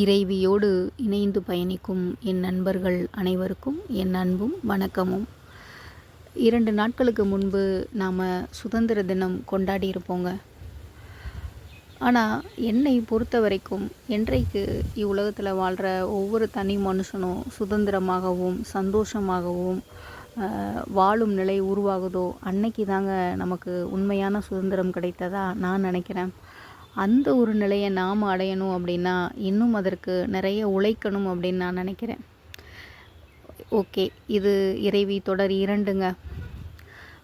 இறைவியோடு இணைந்து பயணிக்கும் என் நண்பர்கள் அனைவருக்கும் என் அன்பும் வணக்கமும். இரண்டு நாட்களுக்கு முன்பு நாம் சுதந்திர தினம் கொண்டாடி இருப்போங்க. ஆனால் என்னை பொறுத்த வரைக்கும் என்றைக்கு இவ்வுலகத்தில் வாழ்கிற ஒவ்வொரு தனி மனுஷனும் சுதந்திரமாகவும் சந்தோஷமாகவும் வாழும் நிலை உருவாகுதோ அன்னைக்கு தாங்க நமக்கு உண்மையான சுதந்திரம் கிடைத்ததா நான் நினைக்கிறேன். அந்த ஒரு நிலையை நாம் அடையணும் அப்படின்னா இன்னும் அதற்கு நிறைய உழைக்கணும் அப்படின்னு நான் நினைக்கிறேன். ஓகே இது இறைவி தொடர் இரண்டுங்க.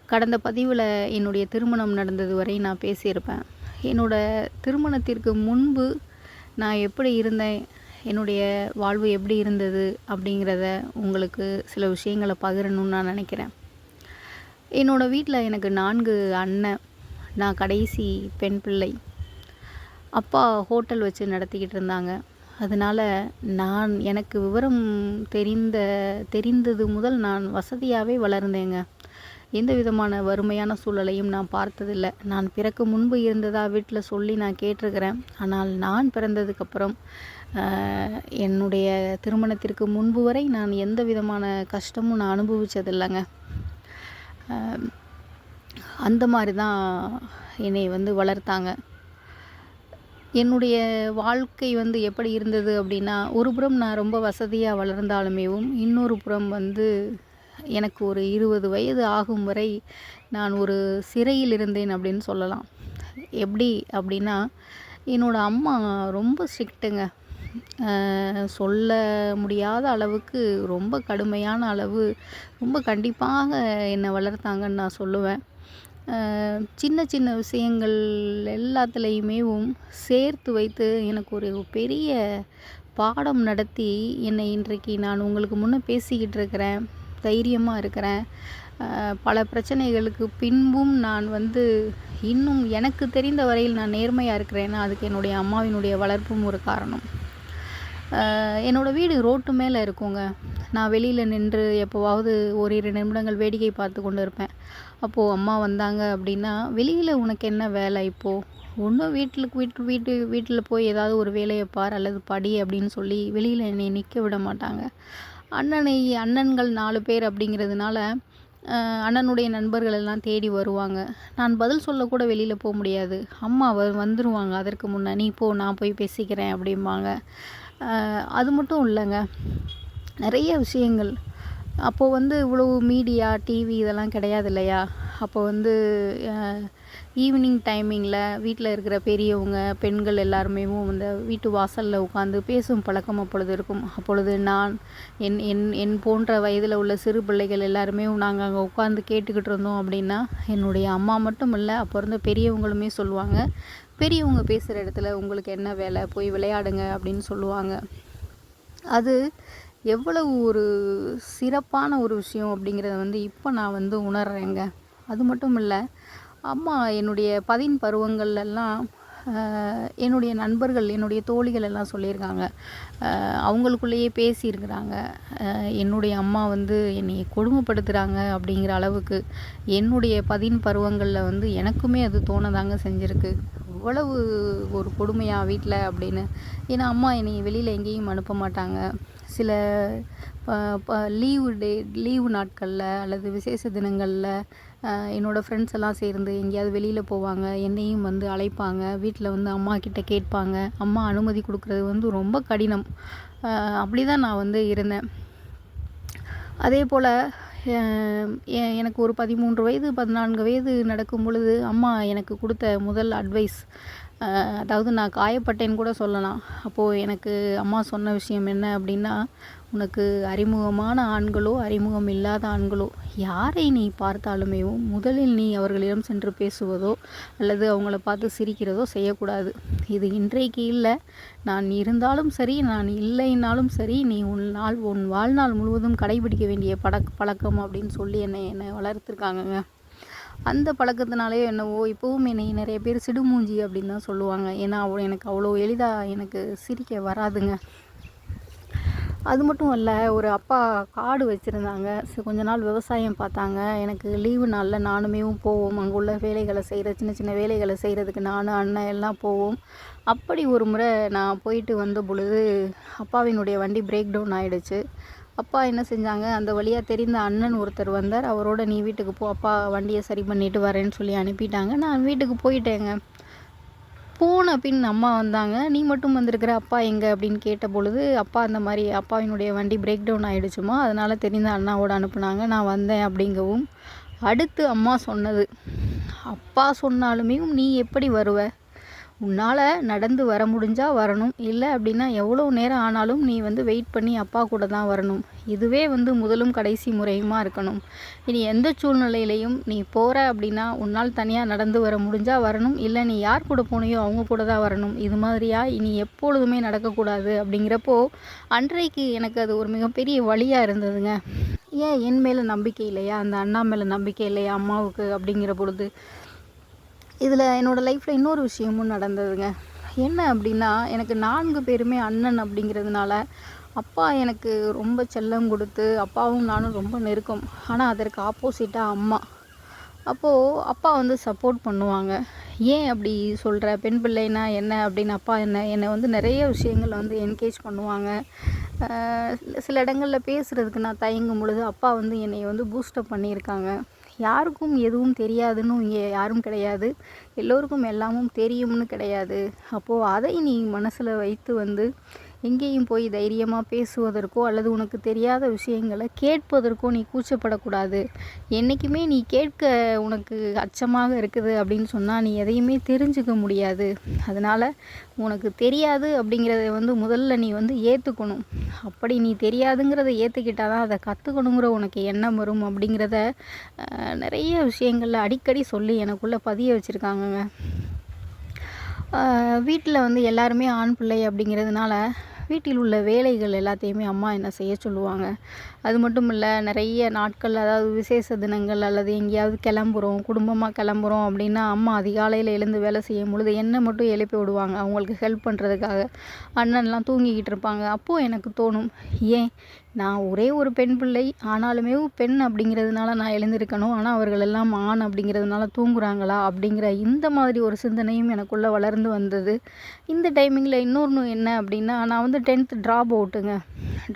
கடந்த பதிவில் என்னுடைய திருமணம் நடந்தது வரை நான் பேசியிருப்பேன். என்னோட திருமணத்திற்கு முன்பு நான் எப்படி இருந்தேன் என்னுடைய வாழ்வு எப்படி இருந்தது அப்படிங்கிறத உங்களுக்கு சில விஷயங்களை பகிரணும்னு நான் நினைக்கிறேன். என்னோடய வீட்டில் எனக்கு நான்கு அண்ணன் நான் கடைசி பெண் பிள்ளை. அப்பா ஹோட்டல் வச்சு நடத்திக்கிட்டு இருந்தாங்க. அதனால் நான் எனக்கு விவரம் தெரிந்த தெரிந்தது முதல் நான் வசதியாகவே வளர்ந்தேங்க. எந்த விதமான வறுமையான சூழலையும் நான் பார்த்ததில்லை. நான் பிறக்க முன்பு இருந்ததா வீட்டில் சொல்லி நான் கேட்டிருக்கிறேன். ஆனால் நான் பிறந்ததுக்கப்புறம் என்னுடைய திருமணத்திற்கு முன்பு வரை நான் எந்த விதமான கஷ்டமும் நான் அனுபவித்ததில்லைங்க அந்த மாதிரி தான் என்னை வந்து வளர்த்தாங்க. என்னுடைய வாழ்க்கை வந்து எப்படி இருந்தது அப்படின்னா ஒரு புறம் நான் ரொம்ப வசதியாக வளர்ந்தாலுமேவும் இன்னொரு புறம் வந்து எனக்கு ஒரு இருபது வயது ஆகும் வரை நான் ஒரு சிறையில் இருந்தேன் அப்படின்னு சொல்லலாம். எப்படி அப்படின்னா என்னோடய அம்மா ரொம்ப ஸ்ட்ரிக்ட்டுங்க. சொல்ல முடியாத அளவுக்கு ரொம்ப கடுமையான அளவு ரொம்ப கண்டிப்பாக என்னை வளர்த்தாங்கன்னு நான் சொல்லுவேன். சின்ன சின்ன விஷயங்கள் எல்லாத்துலேயுமேவும் சேர்த்து வைத்து எனக்கு ஒரு பெரிய பாடம் நடத்தி என்னை இன்றைக்கு நான் உங்களுக்கு முன்னே பேசிக்கிட்டு இருக்கிறேன் தைரியமாக இருக்கிறேன். பல பிரச்சனைகளுக்கு பின்பும் நான் வந்து இன்னும் எனக்கு தெரிந்த வரையில் நான் நேர்மையாக இருக்கிறேன்னா அதுக்கு என்னுடைய அம்மாவினுடைய வளர்ப்பும் ஒரு காரணம். என்னோடய வீடு ரோட்டு மேலே இருக்குங்க. நான் வெளியில் நின்று எப்போவாவது ஓரிரு நிமிடங்கள் வேடிக்கை பார்த்து கொண்டு இருப்பேன். அப்போது அம்மா வந்தாங்க அப்படின்னா வெளியில் உனக்கு என்ன வேலை இப்போது ஒன்றும் வீட்டுக்கு வீட்டு வீட்டு வீட்டில் போய் ஏதாவது ஒரு வேலையை பார் அல்லது படி அப்படின்னு சொல்லி வெளியில் என்னை நிற்க விட மாட்டாங்க. அண்ணனை அண்ணன்கள் நாலு பேர் அப்படிங்கிறதுனால அண்ணனுடைய நண்பர்கள் எல்லாம் தேடி வருவாங்க. நான் பதில் சொல்லக்கூட வெளியில் போக முடியாது. அம்மா வ வந்துருவாங்க. அதற்கு முன்னே நீ போ நான் போய் பேசிக்கிறேன் அப்படிம்பாங்க. அது மட்டும் இல்லைங்க. நிறைய விஷயங்கள். அப்போது வந்து இவ்வளவு மீடியா டிவி இதெல்லாம் கிடையாது இல்லையா அப்போ வந்து ஈவினிங் டைமிங்கில் வீட்டில் இருக்கிற பெரியவங்க பெண்கள் எல்லாருமே வந்து வீட்டு வாசலில் உட்காந்து பேசும் பழக்கம் அப்பொழுது இருக்கும். அப்பொழுது நான் என் என் என் போன்ற வயதில் உள்ள சிறு பிள்ளைகள் எல்லாருமே நாங்கள் அங்கே உட்காந்து கேட்டுக்கிட்டு இருந்தோம் அப்படின்னா என்னுடைய அம்மா மட்டும் இல்லை அப்போ இருந்த பெரியவங்களுமே சொல்லுவாங்க பெரியவங்க பேசுகிற இடத்துல உங்களுக்கு என்ன வேலை? போய் விளையாடுங்க அப்படின்னு சொல்லுவாங்க. அது எவ்வளவு ஒரு சிறப்பான ஒரு விஷயம் அப்படிங்கிறத வந்து இப்போ நான் வந்து உணர்கிறேங்க அது மட்டும் இல்லை அம்மா என்னுடைய பதின் பருவங்கள்லாம் என்னுடைய நண்பர்கள் என்னுடைய தோழிகள் எல்லாம் சொல்லியிருக்காங்க. அவங்களுக்குள்ளேயே பேசியிருக்கிறாங்க. என்னுடைய அம்மா வந்து என்னை கொடுமைப்படுத்துகிறாங்க அப்படிங்கிற அளவுக்கு என்னுடைய பதின் பருவங்களில் வந்து எனக்குமே அது தோணதாங்க செஞ்சுருக்கு. அவ்வளவு ஒரு கொடுமையாக வீட்டில் அப்படின்னு. ஏன்னா அம்மா என்னை வெளியில் எங்கேயும் அனுப்ப மாட்டாங்க. சில லீவு டே லீவு நாட்களில் அல்லது விசேஷ தினங்களில் என்னோடய ஃப்ரெண்ட்ஸ் எல்லாம் சேர்ந்து எங்கேயாவது வெளியில் போவாங்க. என்னையும் வந்து அழைப்பாங்க. வீட்டில் வந்து அம்மா கிட்ட கேட்பாங்க. அம்மா அனுமதி கொடுக்குறது வந்து ரொம்ப கடினம். அப்படி தான் நான் வந்து இருந்தேன். அதே போல் எனக்கு ஒரு பதிமூன்று வயது பதினான்கு வயது நடக்கும் பொழுது அம்மா எனக்கு கொடுத்த முதல் அட்வைஸ் அதாவது நான் காயப்பட்டேன்னு கூட சொல்லலாம். அப்போது எனக்கு அம்மா சொன்ன விஷயம் என்ன அப்படின்னா உனக்கு அறிமுகமான ஆண்களோ அறிமுகம் இல்லாத ஆண்களோ யாரை நீ பார்த்தாலுமே முதலில் நீ அவர்களிடம் சென்று பேசுவதோ அல்லது அவங்கள பார்த்து சிரிக்கிறதோ செய்யக்கூடாது. இது இன்றைக்கு இல்லை. நான் இருந்தாலும் சரி நான் இல்லைனாலும் சரி நீ உன் நாள் உன் வாழ்நாள் முழுவதும் கடைபிடிக்க வேண்டிய பழக் பழக்கம் அப்படின்னு சொல்லி என்னை என்னை வளர்த்துருக்காங்கங்க. அந்த பழக்கத்தினாலே என்னவோ இப்போவும் என்னை நிறைய பேர் சிடுமூஞ்சி அப்படின்னு தான் சொல்லுவாங்க. ஏன்னா அவ்வளோ எனக்கு அவ்வளோ எளிதாக எனக்கு சிரிக்க வராதுங்க. அது மட்டும் அல்ல ஒரு அப்பா காடு வச்சுருந்தாங்க. கொஞ்ச நாள் விவசாயம் பார்த்தாங்க. எனக்கு லீவு நாளில் நானுமேவும் போவோம். அங்கே உள்ள வேலைகளை செய்கிற சின்ன சின்ன வேலைகளை செய்கிறதுக்கு நான் அண்ணன் எல்லாம் போவோம். அப்படி ஒரு முறை நான் போயிட்டு வந்த பொழுது அப்பாவினுடைய வண்டி பிரேக் டவுன் ஆகிடுச்சு அப்பா என்ன செஞ்சாங்க? அந்த வழியாக தெரிந்த அண்ணன் ஒருத்தர் வந்தார். அவரோட நீ வீட்டுக்கு போ. அப்பா வண்டியை சரி பண்ணிட்டு வரேன்னு சொல்லி அனுப்பிட்டாங்க. நான் வீட்டுக்கு போயிட்டேங்க. போன பின் அம்மா வந்தாங்க. நீ மட்டும் வந்திருக்கிற? அப்பா எங்கே? அப்படின்னு கேட்ட பொழுது அப்பா அந்த மாதிரி அப்பாவினுடைய வண்டி பிரேக் டவுன் ஆகிடுச்சுமா அதனால் தெரிந்த அண்ணாவோட அனுப்புனாங்க. நான் வந்தேன் அப்படிங்கவும் அடுத்து அம்மா சொன்னது. அப்பா சொன்னாலுமே நீ எப்படி வருவ? உன்னால் நடந்து வர முடிஞ்சால் வரணும். இல்லை அப்படின்னா எவ்வளோ நேரம் ஆனாலும் நீ வந்து வெயிட் பண்ணி அப்பா கூட தான் வரணும். இதுவே வந்து முதலும் கடைசி முறையுமா இருக்கணும். இனி எந்த சூழ்நிலையிலையும் நீ போகிற அப்படின்னா உன்னால் தனியாக நடந்து வர முடிஞ்சால் வரணும். இல்லை நீ யார் கூட போனியோ அவங்க கூட தான் வரணும். இது மாதிரியா இனி எப்பொழுதுமே நடக்கக்கூடாது அப்படிங்கிறப்போ அன்றைக்கு எனக்கு அது ஒரு மிகப்பெரிய வழியாக இருந்ததுங்க. ஏன் என் மேலே நம்பிக்கை இல்லையா? அந்த அண்ணா மேலே நம்பிக்கை இல்லையா? அம்மாவுக்கு அப்படிங்கிற பொழுது. இதில் என்னோடய லைஃப்பில் இன்னொரு விஷயமும் நடந்ததுங்க. என்ன அப்படின்னா எனக்கு நான்கு பேருமே அண்ணன் அப்படிங்கிறதுனால அப்பா எனக்கு ரொம்ப செல்லம் கொடுத்து அப்பாவும் நானும் ரொம்ப நெருக்கம். ஆனால் அதற்கு ஆப்போசிட்டாக அம்மா. அப்போது அப்பா வந்து சப்போர்ட் பண்ணுவாங்க. ஏன் அப்படி சொல்கிற பெண் பிள்ளைனா என்ன அப்படின்னு அப்பா என்ன என்னை வந்து நிறைய விஷயங்கள் வந்து என்கேஜ் பண்ணுவாங்க. சில இடங்களில் பேசுகிறதுக்கு நான் தயங்கும் பொழுது அப்பா வந்து என்னை வந்து பூஸ்டப் பண்ணியிருக்காங்க. யாருக்கும் எதுவும் தெரியாதுன்னு இங்கே யாரும் கிடையாது. எல்லோருக்கும் எல்லாமும் தெரியும்னு கிடையாது. அப்போது அதை நீ மனசில் வைத்து வந்து எங்கேயும் போய் தைரியமாக பேசுவதற்கோ அல்லது உனக்கு தெரியாத விஷயங்களை கேட்பதற்கோ நீ கூச்சப்படக்கூடாது. என்றைக்குமே நீ கேட்க உனக்கு அச்சமாக இருக்குது அப்படின்னு சொன்னால் நீ எதையுமே தெரிஞ்சுக்க முடியாது. அதனால் உனக்கு தெரியாது அப்படிங்கிறத வந்து முதல்ல நீ வந்து ஏற்றுக்கணும் அப்படி நீ தெரியாதுங்கிறத ஏற்றுக்கிட்டால் தான் அதை கற்றுக்கணுங்கிற உனக்கு எண்ணம் வரும் அப்படிங்கிறத நிறைய விஷயங்களில் அடிக்கடி சொல்லி எனக்குள்ளே பதிய வச்சுருக்காங்கங்க. வீட்டில் வந்து எல்லாருமே ஆண் பிள்ளை அப்படிங்கிறதுனால வீட்டில் உள்ள வேலைகள் எல்லாத்தையுமே அம்மா என்ன செய்ய சொல்லுவாங்க. அது மட்டும் இல்லை நிறைய நாட்கள் அதாவது விசேஷ தினங்கள் அல்லது எங்கேயாவது கிளம்புறோம் குடும்பமாக கிளம்புறோம் அப்படின்னா அம்மா அதிகாலையில் எழுந்து வேலை செய்யும் பொழுது என்னை மட்டும் எழுப்பி விடுவாங்க. அவங்களுக்கு ஹெல்ப் பண்ணுறதுக்காக அண்ணன்லாம் தூங்கிக்கிட்டு இருப்பாங்க. அப்போது எனக்கு தோணும் ஏன் நான் ஒரே ஒரு பெண் பிள்ளை ஆனாலுமே பெண் அப்படிங்கிறதுனால நான் எழுந்திருக்கணும். ஆனால் அவர்கள் எல்லாம் ஆண் அப்படிங்கிறதுனால தூங்குறாங்களா அப்படிங்கிற இந்த மாதிரி ஒரு சிந்தனையும் எனக்குள்ளே வளர்ந்து வந்தது. இந்த டைமிங்கில் இன்னொன்று என்ன அப்படின்னா நான் வந்து டென்த்து ட்ராப் அவுட்டுங்க.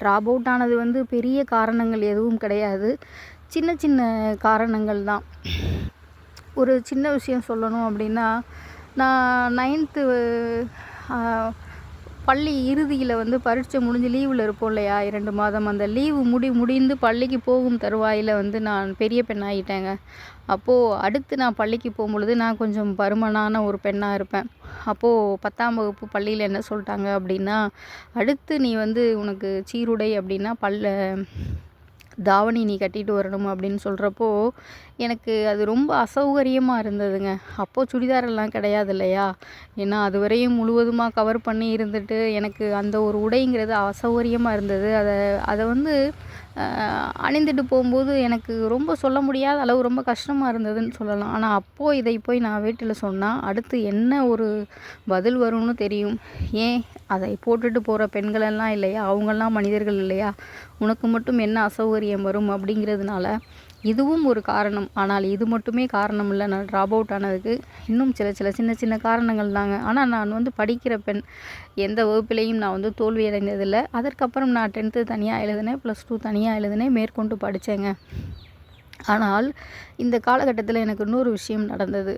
ட்ராப் அவுட் ஆனது வந்து பெரிய காரணங்கள் எதுவும் கிடையாது. சின்ன சின்ன காரணங்கள் தான். ஒரு சின்ன விஷயம் சொல்லணும் அப்படின்னா நான் நைன்த்து பள்ளி இறுதியில் வந்து பரீட்சை முடிஞ்சு லீவில் இருப்போம் இல்லையா? இரண்டு மாதம். அந்த லீவு முடி முடிந்து பள்ளிக்கு போகும் தருவாயில் வந்து நான் பெரிய பெண்ணாகிட்டேங்க அப்போது அடுத்து நான் பள்ளிக்கு போகும்பொழுது நான் கொஞ்சம் பருமனான ஒரு பெண்ணாக இருப்பேன். அப்போது பத்தாம் வகுப்பு பள்ளியில் என்ன சொல்லிட்டாங்க அப்படின்னா அடுத்து நீ வந்து உனக்கு சீருடை அப்படின்னா பல்ல தாவணி நீ கட்டிட்டு வரணும் அப்படின்னு சொல்கிறப்போ எனக்கு அது ரொம்ப அசௌகரியமாக இருந்ததுங்க. அப்போது சுடிதாரெல்லாம் கிடையாது இல்லையா? ஏன்னா அது வரையும் முழுவதுமாக கவர் பண்ணி இருந்துட்டு எனக்கு அந்த ஒரு உடைங்கிறது அசௌகரியமாக இருந்தது. அதை அதை வந்து அணிந்துட்டு போகும்போது எனக்கு ரொம்ப சொல்ல முடியாத அளவு ரொம்ப கஷ்டமாக இருந்ததுன்னு சொல்லலாம். ஆனால் அப்போது இதை போய் நான் வீட்டில் சொன்னால் அடுத்து என்ன ஒரு பதில் வரும்னு தெரியும். ஏன்? அதை போட்டுட்டு போகிற பெண்களெல்லாம் இல்லையா? அவங்கெல்லாம் மனிதர்கள் இல்லையா? உனக்கு மட்டும் என்ன அசௌகரியம் வரும் அப்படிங்கிறதுனால இதுவும் ஒரு காரணம். ஆனால் இது மட்டுமே காரணம் இல்லை நான் ட்ராப் அவுட் ஆனதுக்கு இன்னும் சில சில சின்ன சின்ன காரணங்கள் தாங்க. ஆனால் நான் வந்து படிக்கிற பெண் எந்த வகுப்பிலையும் நான் வந்து தோல்வி அடைந்ததில்லை. அதற்கப்புறம் நான் டென்த்து தனியாக எழுதினேன் ப்ளஸ் டூ தனியாக எழுதினேன் மேற்கொண்டு படித்தேங்க. ஆனால் இந்த காலகட்டத்தில் எனக்கு இன்னொரு விஷயம் நடந்தது.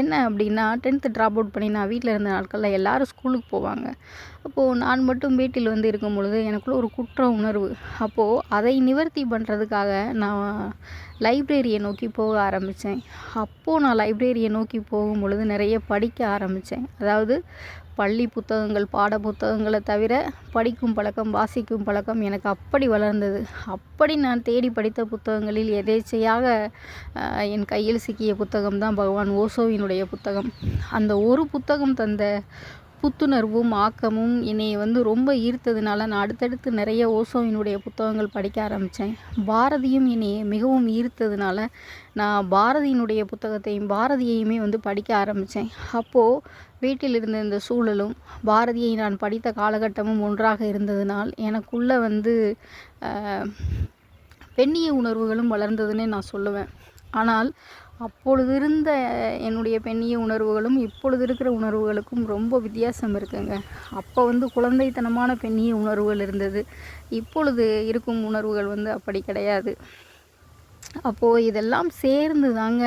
என்ன அப்படின்னா டென்த்து ட்ராப் அவுட் பண்ணி நான் வீட்டில் இருந்த நாட்களில் எல்லோரும் ஸ்கூலுக்கு போவாங்க. அப்போது நான் மட்டும் வீட்டில் வந்து இருக்கும் பொழுது எனக்குள்ள ஒரு குற்ற உணர்வு. அப்போது அதை நிவர்த்தி பண்ணுறதுக்காக நான் லைப்ரரியை நோக்கி போக ஆரம்பித்தேன். அப்போது நான் லைப்ரரியை நோக்கி போகும் பொழுது நிறைய படிக்க ஆரம்பித்தேன். அதாவது பள்ளி புத்தகங்கள் பாட புத்தகங்களை தவிர படிக்கும் பழக்கம் வாசிக்கும் பழக்கம் எனக்கு அப்படி வளர்ந்தது. அப்படி நான் தேடி படித்த புத்தகங்களில் எதேச்சையாக என் கையில் சிக்கிய புத்தகம் தான் பகவான் ஓசோவினுடைய புத்தகம். அந்த ஒரு புத்தகம் தந்த புத்துணர்வும் ஆக்கமும் என்னை வந்து ரொம்ப ஈர்த்ததுனால நான் அடுத்தடுத்து நிறைய ஓசோவினுடைய புத்தகங்கள் படிக்க ஆரம்பித்தேன். பாரதியும் என்னை மிகவும் ஈர்த்ததுனால நான் பாரதியினுடைய புத்தகத்தையும் பாரதியையுமே வந்து படிக்க ஆரம்பித்தேன். அப்போது வீட்டில் இருந்த இந்த சூழலும் பாரதியை நான் படித்த காலகட்டமும் ஒன்றாக இருந்ததினால் எனக்குள்ளே வந்து பெண்ணிய உணர்வுகளும் வளர்ந்ததுன்னே நான் சொல்லுவேன். ஆனால் அப்பொழுது இருந்த என்னுடைய பெண்ணிய உணர்வுகளும் இப்பொழுது இருக்கிற உணர்வுகளுக்கும் ரொம்ப வித்தியாசம் இருக்குங்க. அப்போ வந்து குழந்தைத்தனமான பெண்ணிய உணர்வுகள் இருந்தது. இப்பொழுது இருக்கும் உணர்வுகள் வந்து அப்படி கிடையாது. அப்போது இதெல்லாம் சேர்ந்து தாங்க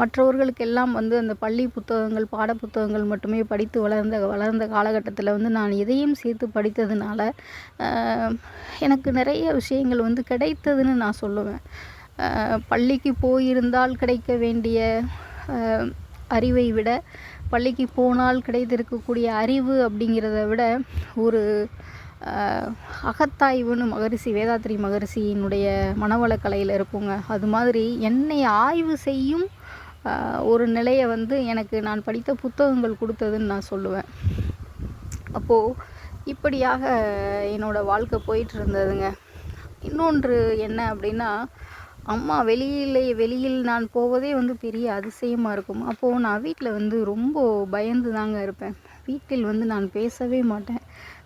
மற்றவர்களுக்கெல்லாம் வந்து அந்த பள்ளி புத்தகங்கள் பாட புத்தகங்கள் மட்டுமே படித்து வளர்ந்த வளர்ந்த காலகட்டத்தில் வந்து நான் இதையும் சேர்த்து படித்ததுனால எனக்கு நிறைய விஷயங்கள் வந்து கிடைத்ததுன்னு நான் சொல்லுவேன். பள்ளிக்கு போயிருந்தால் கிடைக்க வேண்டிய அறிவை விட பள்ளிக்கு போனால் கிடைத்திருக்கக்கூடிய அறிவு அப்படிங்கிறத விட ஒரு அகத்தாய்வுன்னு மகரிஷி வேதாத்திரி மகரிஷியினுடைய மனவளக்கலையில் இருக்குங்க. அது மாதிரி என்னை ஆய்வு செய்யும் ஒரு நிலையை வந்து எனக்கு நான் படித்த புத்தகங்கள் கொடுத்ததுன்னு நான் சொல்லுவேன். அப்போது இப்படியாக என்னோடய வாழ்க்கை போயிட்டு இருந்ததுங்க. இன்னொன்று என்ன அப்படின்னா அம்மா வெளியிலே வெளியில் நான் போவதே வந்து பெரிய அதிசயமாக இருக்கும். அப்போது நான் வீட்டில் வந்து ரொம்ப பயந்து தாங்க இருப்பேன். வீட்டில் வந்து நான் பேசவே மாட்டேன்.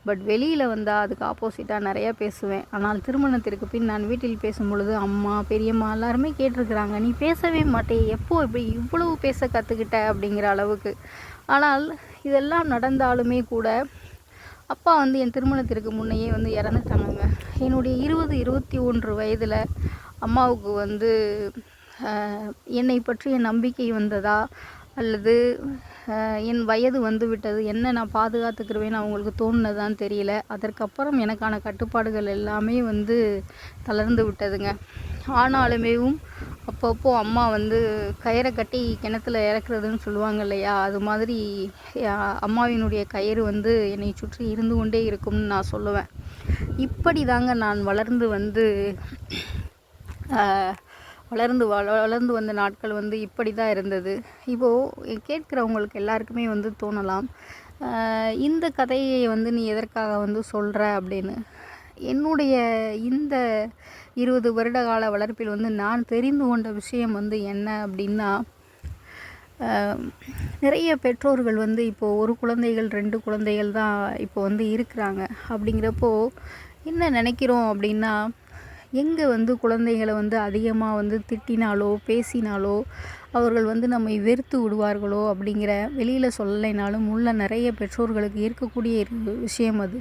பட் வெளியில் வந்தால் அதுக்கு ஆப்போசிட்டாக நிறையா பேசுவேன். ஆனால் திருமணத்திற்கு பின் நான் வீட்டில் பேசும் பொழுது அம்மா பெரியம்மா எல்லாருமே கேட்டிருக்கிறாங்க. நீ பேசவே மாட்டே எப்போ இப்படி இவ்வளவு பேச கற்றுக்கிட்ட அப்படிங்கிற அளவுக்கு. ஆனால் இதெல்லாம் நடந்தாலுமே கூட அப்பா வந்து என் திருமணத்திற்கு முன்னையே வந்து இறந்துட்டாங்கங்க. என்னுடைய இருபது இருபத்தி ஒன்று வயதில் அம்மாவுக்கு வந்து என்னை பற்றிய நம்பிக்கை வந்ததா? அல்லது என் வயது வந்து விட்டது என்ன நான் பாதுகாத்துக்கிருவேன்னு அவங்களுக்கு தோணுனதான்னு தெரியல. அதற்கப்புறம் எனக்கான கட்டுப்பாடுகள் எல்லாமே வந்து தளர்ந்து விட்டதுங்க. ஆனாலுமேவும் அப்பப்போ அம்மா வந்து கயிறை கட்டி கிணத்துல இறக்குறதுன்னு சொல்லுவாங்க இல்லையா? அது மாதிரி அம்மாவினுடைய கயிறு வந்து என்னை சுற்றி இருந்து கொண்டே இருக்கும்னு நான் சொல்லுவேன். இப்படி தாங்க நான் வளர்ந்து வந்து வளர்ந்து வள வளர்ந்து வந்த நாட்கள் வந்து இப்படி தான் இருந்தது. இப்போது கேட்குறவங்களுக்கு எல்லாருக்குமே வந்து தோணலாம். இந்த கதையை வந்து நீ எதற்காக வந்து சொல்கிற அப்படின்னு? என்னுடைய இந்த இருபது வருட கால வளர்ப்பில் வந்து நான் தெரிந்து கொண்ட விஷயம் வந்து என்ன அப்படின்னா நிறைய பெற்றோர்கள் வந்து இப்போது ஒரு குழந்தைகள் ரெண்டு குழந்தைகள் தான் இப்போ வந்து இருக்கிறாங்க. அப்படிங்கிறப்போ என்ன நினைக்கிறோம் அப்படின்னா எங்கே வந்து குழந்தைகளை வந்து அதிகமாக வந்து திட்டினாலோ பேசினாலோ அவர்கள் வந்து நம்மை வெறுத்து விடுவார்களோ அப்படிங்கிற வெளியில் சொல்லலைனாலும் உள்ள நிறைய பெற்றோர்களுக்கு இருக்கக்கூடிய விஷயம் அது.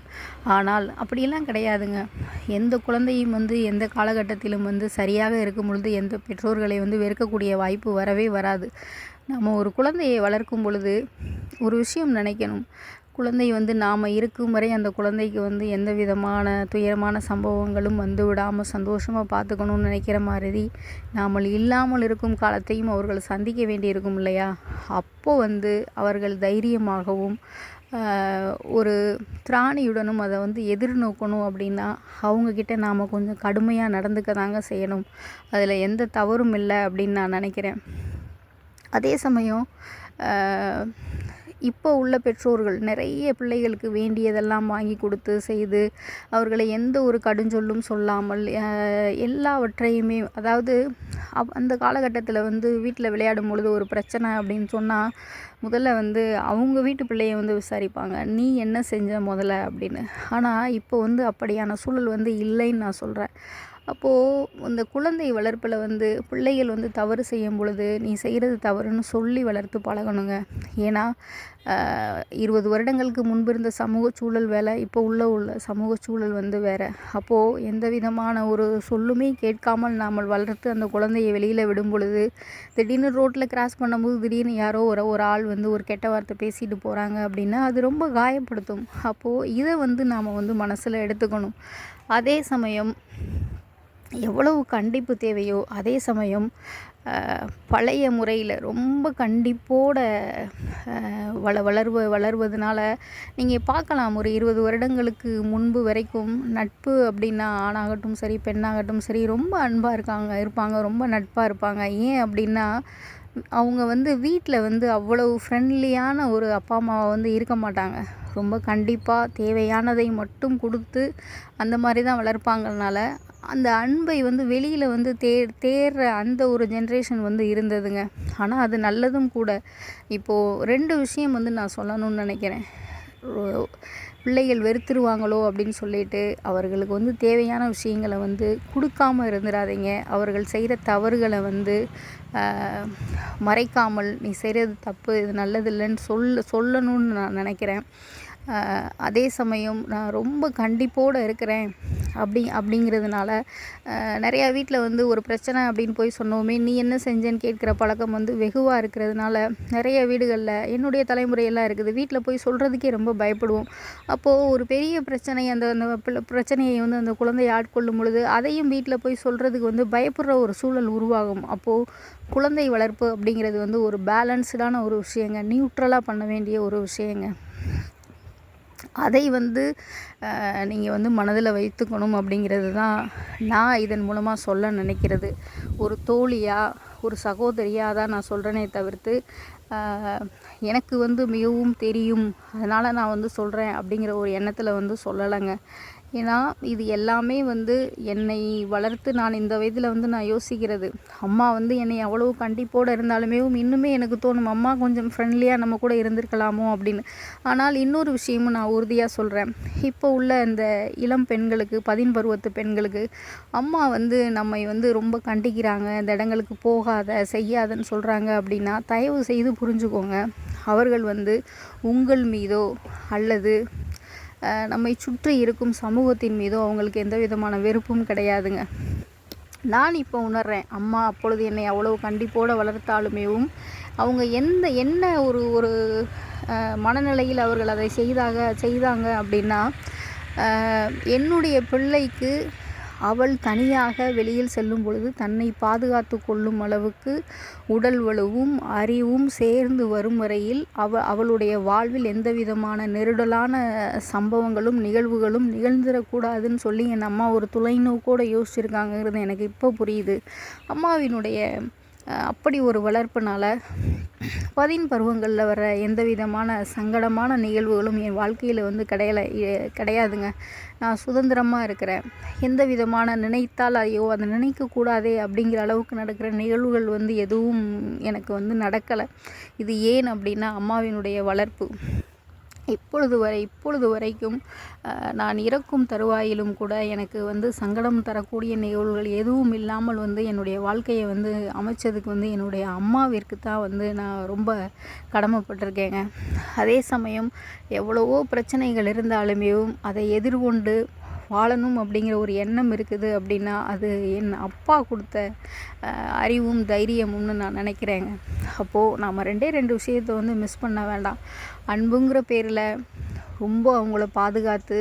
ஆனால் அப்படியெல்லாம் கிடையாதுங்க. எந்த குழந்தையும் வந்து எந்த காலகட்டத்திலும் வந்து சரியாக இருக்கும் பொழுது எந்த பெற்றோர்களை வந்து வெறுக்கக்கூடிய வாய்ப்பு வரவே வராது. நம்ம ஒரு குழந்தையை வளர்க்கும் பொழுது ஒரு விஷயம் நினைக்கணும். குழந்தை வந்து நாம் இருக்கும் வரை அந்த குழந்தைக்கு வந்து எந்த விதமான துயரமான சம்பவங்களும் வந்து விடாமல் சந்தோஷமாக பார்த்துக்கணும்னு நினைக்கிற மாதிரி நாம் இல்லாமல் இருக்கும் காலத்தையும் அவர்கள் சந்திக்க வேண்டியிருக்கும் இல்லையா? அப்போ வந்து அவர்கள் தைரியமாகவும் ஒரு திராணியுடனும் அதை வந்து எதிர்நோக்கணும் அப்படின்னா அவங்கக்கிட்ட நாம் கொஞ்சம் கடுமையாக நடந்துக்க தாங்க செய்யணும். அதில் எந்த தவறும் இல்லை அப்படின்னு நான் நினைக்கிறேன். அதே சமயம் இப்போ உள்ள பெற்றோர்கள் நிறைய பிள்ளைகளுக்கு வேண்டியதெல்லாம் வாங்கி கொடுத்து செய்து அவர்களை எந்த ஒரு கடுஞ்சொல்லும் சொல்லாமல் எல்லாவற்றையுமே அதாவது அப் அந்த காலகட்டத்தில் வந்து வீட்டில் விளையாடும் பொழுது ஒரு பிரச்சனை அப்படின்னு சொன்னால் முதல்ல வந்து அவங்க வீட்டு பிள்ளையை வந்து விசாரிப்பாங்க நீ என்ன செஞ்ச முதல்ல? அப்படின்னு. ஆனால் இப்போ வந்து அப்படியான சூழல் வந்து இல்லைன்னு நான் சொல்கிறேன் அப்போது இந்த குழந்தை வளர்ப்பில் வந்து பிள்ளைகள் வந்து தவறு செய்யும் பொழுது நீ செய்கிறது தவறுன்னு சொல்லி வளர்த்து பழகணுங்க. ஏன்னா இருபது வருடங்களுக்கு முன்பு இருந்த சமூக சூழல் வேலை இப்போ உள்ள உள்ள சமூக சூழல் வந்து வேறு. அப்போது எந்த விதமான ஒரு சொல்லுமே கேட்காமல் நாம் வளர்த்து அந்த குழந்தையை வெளியில் விடும் பொழுது திடீர்னு ரோட்டில் கிராஸ் பண்ணும்போது திடீர்னு யாரோ ஒரு ஒரு ஆள் வந்து ஒரு கெட்ட வார்த்தை பேசிட்டு போகிறாங்க அப்படின்னா அது ரொம்ப காயப்படுத்தும். அப்போது இதை வந்து நாம் வந்து மனசில் எடுத்துக்கணும். அதே சமயம் எவ்வளவு கண்டிப்பு தேவையோ அதே சமயம் பழைய முறையில் ரொம்ப கண்டிப்போட வள வளர்வ வளர்வதனால நீங்கள் பார்க்கலாம். ஒரு இருபது வருடங்களுக்கு முன்பு வரைக்கும் நட்பு அப்படின்னா ஆணாகட்டும் சரி பெண்ணாகட்டும் சரி ரொம்ப அன்பாக இருக்காங்க இருப்பாங்க ரொம்ப நட்பாக இருப்பாங்க. ஏன் அப்படின்னா அவங்க வந்து வீட்டில் வந்து அவ்வளவு ஃப்ரெண்ட்லியான ஒரு அப்பா அம்மாவை வந்து இருக்க மாட்டாங்க. ரொம்ப கண்டிப்பாக தேவையானதை மட்டும் கொடுத்து அந்த மாதிரி தான் வளர்ப்பாங்கனால அந்த அன்பை வந்து வெளியில் வந்து தே தேடுற அந்த ஒரு ஜென்ரேஷன் வந்து இருந்ததுங்க. ஆனால் அது நல்லதும் கூட. இப்போது ரெண்டு விஷயம் வந்து நான் சொல்லணும்னு நினைக்கிறேன். பிள்ளைகள் வெறுத்துருவாங்களோ அப்படின்னு சொல்லிட்டு அவர்களுக்கு வந்து தேவையான விஷயங்களை வந்து கொடுக்காம இருந்துடாதீங்க அவர்கள் செய்கிற தவறுகளை வந்து மறைக்காமல் நீ செய்கிறது தப்பு இது நல்லதில்லைன்னு சொல்ல சொல்லணும்னு நான் நினைக்கிறேன். அதே சமயம் நான் ரொம்ப கண்டிப்போடு இருக்கிறேன். அப்படி அப்படிங்கிறதுனால நிறையா வீட்டில் வந்து ஒரு பிரச்சனை அப்படின்னு போய் சொன்னோமே நீ என்ன செஞ்சேன்னு கேட்குற பழக்கம் வந்து வெகுவாக இருக்கிறதுனால நிறைய வீடுகளில் என்னுடைய தலைமுறையெல்லாம் இருக்குது. வீட்டில் போய் சொல்கிறதுக்கே ரொம்ப பயப்படுவோம். அப்போது ஒரு பெரிய பிரச்சனை அந்த அந்த பிரச்சனையை வந்து அந்த குழந்தை ஆட்கொள்ளும் பொழுது அதையும் வீட்டில் போய் சொல்கிறதுக்கு வந்து பயப்படுற ஒரு சூழல் உருவாகும். அப்போது குழந்தை வளர்ப்பு அப்படிங்கிறது வந்து ஒரு பேலன்ஸ்டான ஒரு விஷயங்க. நியூட்ரலாக பண்ண வேண்டிய ஒரு விஷயங்க. அதை வந்து நீங்கள் வந்து மனதில் வைத்துக்கணும் அப்படிங்கிறது தான் நான் இதன் மூலமாக சொல்ல நினைக்கிறது. ஒரு தோழியாக ஒரு சகோதரியாக தான் நான் சொல்கிறேனே தவிர்த்து எனக்கு வந்து மிகவும் தெரியும். அதனால் நான் வந்து சொல்கிறேன் அப்படிங்கிற ஒரு எண்ணத்தில் வந்து சொல்லலைங்க. ஏன்னா இது எல்லாமே வந்து என்னை வளர்த்து நான் இந்த வயதில் வந்து நான் யோசிக்கிறது. அம்மா வந்து என்னை அவ்வளோ கண்டிப்போடு இருந்தாலுமே இன்னுமே எனக்கு தோணும் அம்மா கொஞ்சம் ஃப்ரெண்ட்லியாக நம்ம கூட இருந்திருக்கலாமோ? அப்படின்னு. ஆனால் இன்னொரு விஷயமும் நான் உறுதியாக சொல்கிறேன் இப்போ உள்ள இந்த இளம் பெண்களுக்கு பதின் பருவத்து பெண்களுக்கு அம்மா வந்து நம்மை வந்து ரொம்ப கண்டிக்கிறாங்க. இந்த இடங்களுக்கு போகாத செய்யாதன்னு சொல்கிறாங்க அப்படின்னா தயவு செய்து புரிஞ்சுக்கோங்க. அவர்கள் வந்து உங்கள் மீதோ அல்லது நம்மை சுற்றி இருக்கும் சமூகத்தின் மீதும் அவங்களுக்கு எந்த விதமான வெறுப்பும் கிடையாதுங்க. நான் இப்போ உணர்றேன் அம்மா அப்பொழுது என்னை அவ்வளோ கண்டிப்போடு வளர்த்தாலுமேவும் அவங்க எந்த என்ன ஒரு ஒரு மனநிலையில் அவர்கள் அதை செய்தாக செய்தாங்க அப்படின்னா என்னுடைய பிள்ளைக்கு அவள் தனியாக வெளியில் செல்லும் பொழுது தன்னை பாதுகாத்து கொள்ளும் அளவுக்கு உடல் வலுவும் அறிவும் சேர்ந்து வரும் வரையில் அவ அவளுடைய வாழ்வில் எந்த விதமான நெருடலான சம்பவங்களும் நிகழ்வுகளும் நிகழ்ந்துடக்கூடாதுன்னு சொல்லி என் அம்மா ஒரு துளைநோக்கோடு யோசிச்சிருக்காங்கிறது எனக்கு இப்போ புரியுது. அம்மாவினுடைய அப்படி ஒரு வளர்ப்புனால் பதின் பருவங்களில் வர எந்த விதமான சங்கடமான நிகழ்வுகளும் என் வாழ்க்கையில் வந்து கிடையலை கிடையாதுங்க. நான் சுதந்திரமாக இருக்கிறேன். எந்த விதமான நினைத்தால் ஐயோ அதை நினைக்கக்கூடாதே அப்படிங்கிற அளவுக்கு நடக்கிற நிகழ்வுகள் வந்து எதுவும் எனக்கு வந்து நடக்கலை. இது ஏன் அப்படின்னா அம்மாவினுடைய வளர்ப்பு. இப்பொழுது வரை இப்பொழுது வரைக்கும் நான் இறக்கும் தருவாயிலும் கூட எனக்கு வந்து சங்கடம் தரக்கூடிய நிகழ்வுகள் எதுவும் இல்லாமல் வந்து என்னுடைய வாழ்க்கையை வந்து அமைச்சதுக்கு வந்து என்னுடைய அம்மாவிற்கு தான் வந்து நான் ரொம்ப கடமைப்பட்டிருக்கேங்க. அதே சமயம் எவ்வளவோ பிரச்சனைகள் இருந்தாலுமே அதை எதிர்கொண்டு வாழணும் அப்படிங்கிற ஒரு எண்ணம் இருக்குது அப்படின்னா அது என் அப்பா கொடுத்த அறிவும் தைரியமும்னு நான் நினைக்கிறேங்க. அப்போது நாம் ரெண்டே ரெண்டு விஷயத்தை வந்து மிஸ் பண்ண வேண்டாம். அன்புங்கிற பேரில் ரொம்ப அவங்கள பாதுகாத்து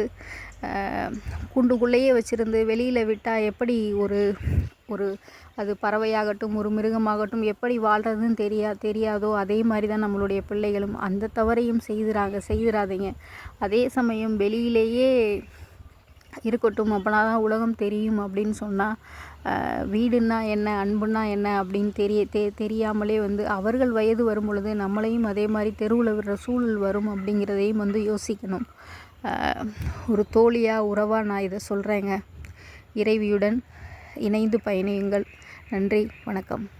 குண்டுக்குள்ளேயே வச்சுருந்து வெளியில் விட்டால் எப்படி ஒரு ஒரு அது பறவையாகட்டும் ஒரு மிருகமாகட்டும் எப்படி வாழ்கிறதுன்னு தெரியா தெரியாதோ அதே மாதிரி தான் நம்மளுடைய பிள்ளைகளும் அந்த தவறையும் செய்துறாங்க செய்திடாதீங்க அதே சமயம் வெளியிலேயே இருக்கட்டும் அப்போனா தான் உலகம் தெரியும் அப்படின்னு சொன்னால் வீடுன்னா என்ன அன்புன்னா என்ன அப்படின்னு தெரிய தெ தெரியாமலே வந்து அவர்கள் வயது வரும் பொழுது நம்மளையும் அதே மாதிரி தெருவில் விடுற சூழல் வரும் அப்படிங்கிறதையும் வந்து யோசிக்கணும். ஒரு தோழியாக உறவாக நான் இதை சொல்கிறேங்க இறைவியுடன் இணைந்து பயணியுங்கள். நன்றி வணக்கம்.